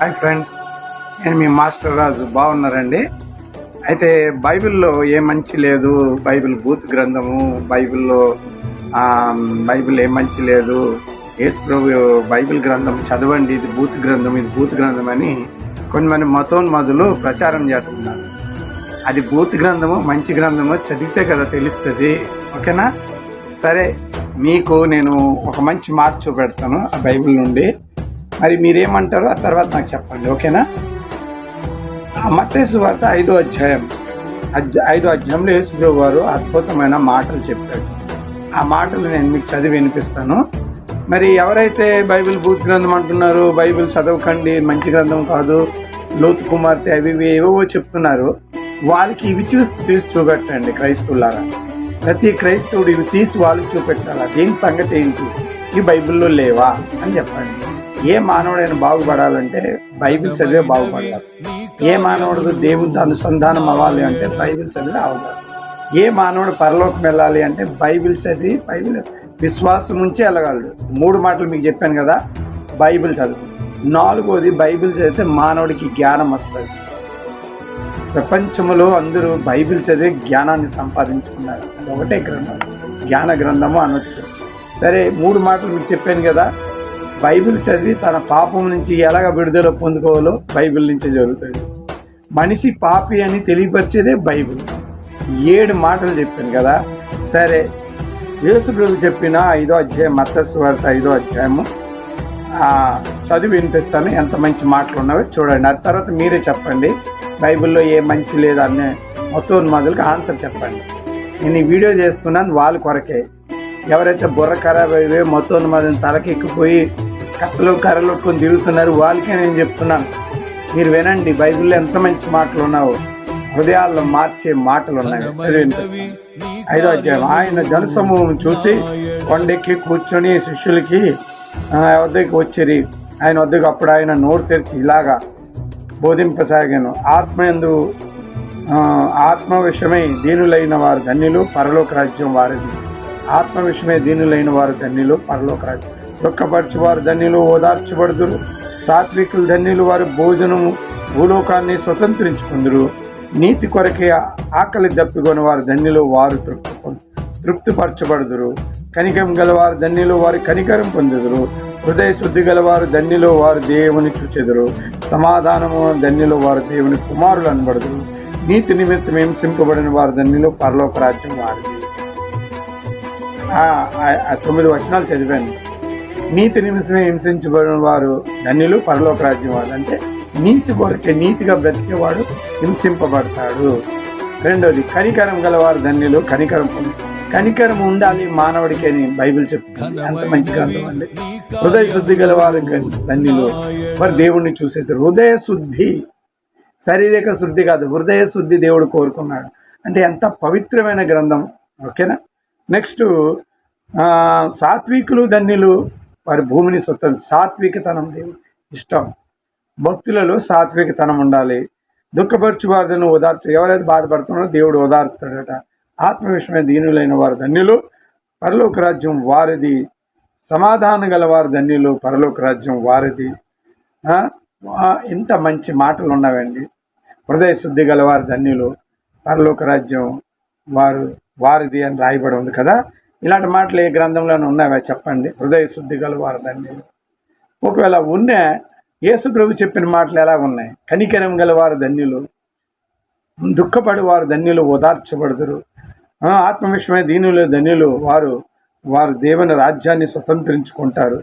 Hi friends నేను మీ master రాజు. బాగున్నారండి? అయితే బైబిల్లో ఏ మంచి లేదు బైబిల్ బూత్ గ్రంథము బైబిల్లో బైబిల్ ఏ మంచి లేదు యేసు ప్రభు బైబిల్ గ్రంథం చదవండి ఇది బూత్ గ్రంథం ఇది బూత్ గ్రంథం అని కొంతమంది మతోన్మదులు ప్రచారం చేస్తున్నారు. అది బూత్ గ్రంథము మంచి గ్రంథము చదివితే కదా తెలుస్తుంది. ఓకేనా? సరే మీకు నేను ఒక మంచి మార్పు చూపెడతాను ఆ బైబిల్ నుండి. మరి మీరేమంటారో ఆ తర్వాత నాకు చెప్పండి ఓకేనా? ఆ మత్తేసు వార్త ఐదో అధ్యాయం. అధ్య- ఐదో అధ్యాయంలో యేసుప్రభు వారు అద్భుతమైన మాటలు చెప్పాడు ఆ మాటలు నేను మీకు చదివి వినిపిస్తాను. మరి ఎవరైతే బైబిల్ బూత్ గ్రంథం అంటున్నారు బైబిల్ చదవకండి మంచి గ్రంథం కాదు లోతు కుమార్తె అవి ఇవి ఏవేవో చెప్తున్నారు వాళ్ళకి ఇవి చూసి తీసి చూపెట్టండి క్రైస్తవులారా. ప్రతి క్రైస్తవుడు ఇవి తీసి వాళ్ళకి చూపెట్టాలా? దీని సంగతి ఏంటి? ఈ బైబిల్లో లేవా? అని చెప్పండి. ఏ మానవుడైనా బాగుపడాలంటే బైబిల్ చదివే బాగుపడాలి. ఏ మానవుడు దేవునితో అనుసంధానం అవ్వాలి అంటే బైబిల్ చదివే అవ్వాలి. ఏ మానవుడు పరలోకం వెళ్ళాలి అంటే బైబిల్ చదివి బైబిల్ విశ్వాసం ఉంచి వెళ్ళగలడు. మూడు మాటలు మీకు చెప్పాను కదా బైబిల్ చదువు. నాలుగోది బైబిల్ చదివితే మానవుడికి జ్ఞానం వస్తుంది. ప్రపంచంలో అందరూ బైబిల్ చదివి జ్ఞానాన్ని సంపాదించుకున్నారు. ఒకటే గ్రంథం జ్ఞాన గ్రంథము అనొచ్చు. సరే మూడు మాటలు మీకు చెప్పాను కదా బైబిల్ చదివి తన పాపం నుంచి ఎలాగ విడుదల పొందుకోవాలో బైబిల్ నుంచి జరుగుతుంది. మనిషి పాపి అని తెలియపరిచేదే బైబిల్. ఏడు మాటలు చెప్పాను కదా? సరే యేసు ప్రభు చెప్పిన ఐదో అధ్యాయం మత్తస్సు వార్త ఐదో అధ్యాయము. చదివి వినిపిస్తాను. ఎంత మంచి మాటలు ఉన్నావో చూడండి. ఆ తర్వాత మీరే చెప్పండి. బైబిల్లో ఏ మంచి లేదా అనే మొత్తోన్మాదులకు ఆన్సర్ చెప్పండి. నేను ఈ వీడియో చేస్తున్నాను వాళ్ళ కొరకే. ఎవరైతే బుర్ర ఖరాబ్ అయ్యే మొత్తోన్మాదని తలకెక్కిపోయి కప్పలు కర్రలు కొట్టుకొని తిరుగుతున్నారు. వాళ్ళకే నేను చెప్తున్నాను మీరు వినండి బైబిల్లో ఎంత మంచి మాటలు ఉన్నావో హృదయాల్లో మార్చే మాటలు ఉన్నాయి ఐదో అధ్యాయం. ఆయన జనసమూహం చూసి కొండెక్కి కూర్చొని శిష్యులకి ఆ, వద్దకు వచ్చిరి. ఆయన వద్దకు అప్పుడు ఆయన నోరు తెరిచి ఇలాగా బోధింపసాగాను. ఆత్మయందు ఆ, ఆత్మ విషయమై దీనులైన వారు ధన్యులు పరలోక రాజ్యం వారిది. ఆత్మ విషయమై దీనులైన వారు ధన్యులు పరలోక రాజ్యం. దుఃఖపరచు వారు ధన్యులు ఓదార్చబడుదురు. సాత్వికులు ధన్యులు వారు భోజనము భూలోకాన్ని స్వతంత్రించుకుందురు. నీతి కొరకే ఆకలి దప్పికొని వారు ధన్యులు వారు తృప్తి తృప్తిపరచబడుదురు. కనికరం గలవారు ధన్యులు వారి కనికరం పొందుదురు. హృదయ శుద్ధి గలవారు ధన్యులు వారు దేవుని చూచెదురు. సమాధానము ధన్యులు వారు దేవుని కుమారులు అనబడుదురు. నీతి నిమిత్తం హింసింపబడిన వారు ధన్యులు? పరలోక రాజ్యం వారిది. తొమ్మిది వచనాలు చదివాను. నీతి నిమిషమే హింసించబడిన వారు ధన్యులు పరలోక రాజ్యం వారు అంటే నీతి కొరకే నీతిగా బ్రతికేవాడు హింసింపబడతాడు. రెండోది కనికరం గలవారు ధన్యులు కనికరం కనికరం ఉండాలి మానవుడికి అని బైబిల్ చెప్తుంది. అంత మంచి గ్రంథం అండి. హృదయ శుద్ధి గలవారు ధన్యులు. వారు దేవుణ్ణి చూసేది హృదయ శుద్ధి. శారీరక శుద్ధి కాదు హృదయ శుద్ధి దేవుడు కోరుకున్నాడు. అంటే ఎంత పవిత్రమైన గ్రంథం. ఓకేనా? నెక్స్ట్ సాత్వికులు ధన్యులు వారి భూమిని స్వతం సాత్వికతనం దేవుడు. ఇష్టం. భక్తులలో సాత్వికతనం ఉండాలి. దుఃఖపరచు వారిని ఓదార్చు. ఎవరైతే బాధపడుతున్నారో దేవుడు ఓదార్చుతాడట. ఆత్మ విషయమే దీనులైన వారు ధన్యులు. పరలోక రాజ్యం వారిది. సమాధానం గల వారు ధన్యులు పరలోక రాజ్యం వారిది. ఇంత మంచి మాటలు ఉన్నవండి. హృదయ శుద్ధి గలవారు ధన్యులు. పరలోక రాజ్యం వారు వారిది అని రాయబడి ఉంది కదా. ఇలాంటి మాటలు ఏ గ్రంథంలోనే ఉన్నావా చెప్పండి. హృదయ శుద్ధి గలవారదండి. ఒకవేళ ఉన్న యేసు ప్రభు చెప్పిన మాటలు ఎలా ఉన్నాయి? కనికరం గలవారు ధన్యులు. దుఃఖపడి వారు ధన్యులు ఓదార్చబడదురు. ఆత్మవిషయమే దీనులు ధన్యులు వారు వారు దేవుని రాజ్యాన్ని స్వతంత్రించుకుంటారు.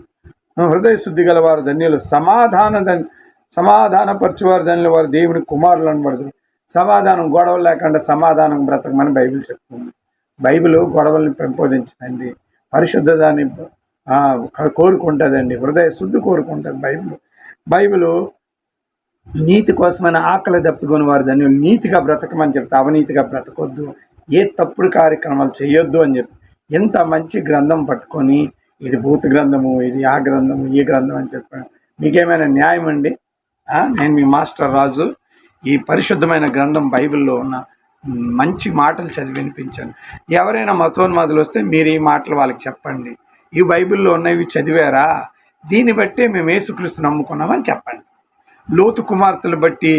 హృదయ శుద్ధి గల వారు ధన్యులు. సమాధాన ధన్ సమాధానపరచువారు ధన్యులు వారు దేవుని కుమారులు అనబడదురు. సమాధానం గొడవలు లేకుండా సమాధానం బ్రతకమని బైబిల్ చెప్తుంది. బైబిల్ గొడవల్ని పెంపొందించిందండి. పరిశుద్ధదాన్ని ఆ, కోరుకుంటుందండి. హృదయ శుద్ధి కోరుకుంటుంది బైబిల్. బైబిల్ నీతి కోసమైన ఆకలి తప్పుకొని వారు దాన్ని నీతిగా బ్రతకమని చెప్తే అవినీతిగా బ్రతకొద్దు. ఏ తప్పుడు కార్యక్రమాలు చేయొద్దు అని చెప్పి. ఎంత మంచి గ్రంథం పట్టుకొని ఇది భూత గ్రంథము ఇది ఆ గ్రంథము ఈ గ్రంథం అని చెప్పాను మీకేమైనా న్యాయం అండి నేను మీ మాస్టర్ రాజు. ఈ పరిశుద్ధమైన గ్రంథం బైబిల్లో ఉన్న మంచి మాటలు చదివి వినిపించాను ఎవరైనా మతోన్మాదులు వస్తే మీరు ఈ మాటలు వాళ్ళకి చెప్పండి. ఈ బైబిల్లో ఉన్నవి చదివారా? దీన్ని బట్టే మేము యేసుక్రీస్తు నమ్ముకున్నామని చెప్పండి. లోతు కుమార్తెలు బట్టి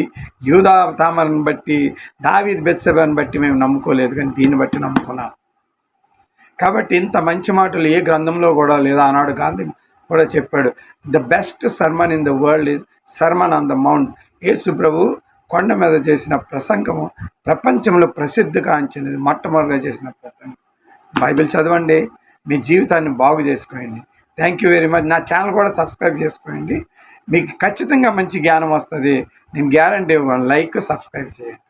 యూదా తామరను బట్టి దావీద్ బెత్సెబాని బట్టి మేము నమ్ముకోలేదు కానీ దీన్ని బట్టి నమ్ముకున్నాం. కాబట్టి ఇంత మంచి మాటలు ఏ గ్రంథంలో కూడా లేదా ఆనాడు గాంధీ కూడా చెప్పాడు the best sermon in the world is sermon on the mount యేసు ప్రభు కొండ మీద చేసిన ప్రసంగము ప్రపంచంలో ప్రసిద్ధి కాంచినది మొట్టమొదటిగా చేసిన ప్రసంగం. బైబిల్ చదవండి మీ జీవితాన్ని బాగు చేసుకోండి థ్యాంక్ యూ వెరీ మచ్ నా ఛానల్ కూడా సబ్స్క్రైబ్ చేసుకోండి. మీకు ఖచ్చితంగా మంచి జ్ఞానం వస్తుంది. నేను గ్యారంటీ ఇవ్వను లైక్ సబ్స్క్రైబ్ చేయండి.